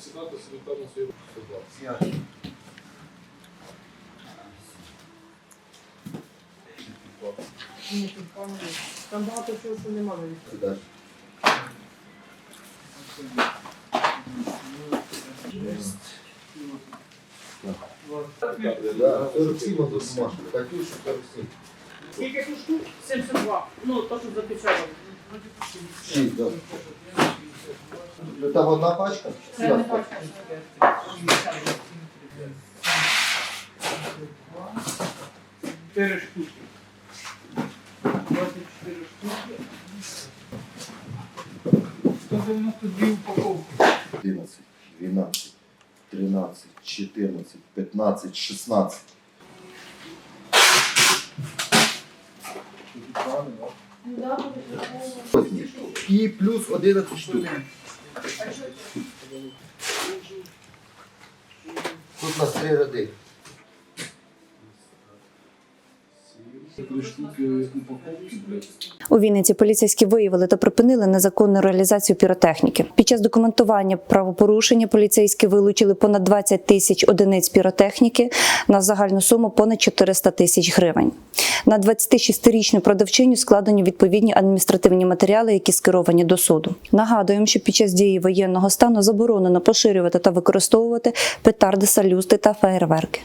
сідати собі на. Ні, тут пане, Там багато чого, що немає. Сюди. Да, 47 одну бумажку. Катюшу 47. Скільки тут штук? 72. Ну, то, що запечатано. Шість, да. Там одна пачка? Це не бачка. Чотири штуки. 24 штуки. 192 упаковки. 11, 12, 13, 14, 15, 16. І плюс 11 штук. Тут у нас три блядь. У Вінниці поліцейські виявили та припинили незаконну реалізацію піротехніки. Під час документування правопорушення поліцейські вилучили понад 20 тисяч одиниць піротехніки на загальну суму понад 400 тисяч гривень. На 26-річну продавчиню складені відповідні адміністративні матеріали, які скеровані до суду. Нагадуємо, що під час дії воєнного стану заборонено поширювати та використовувати петарди, салюсти та феєрверки.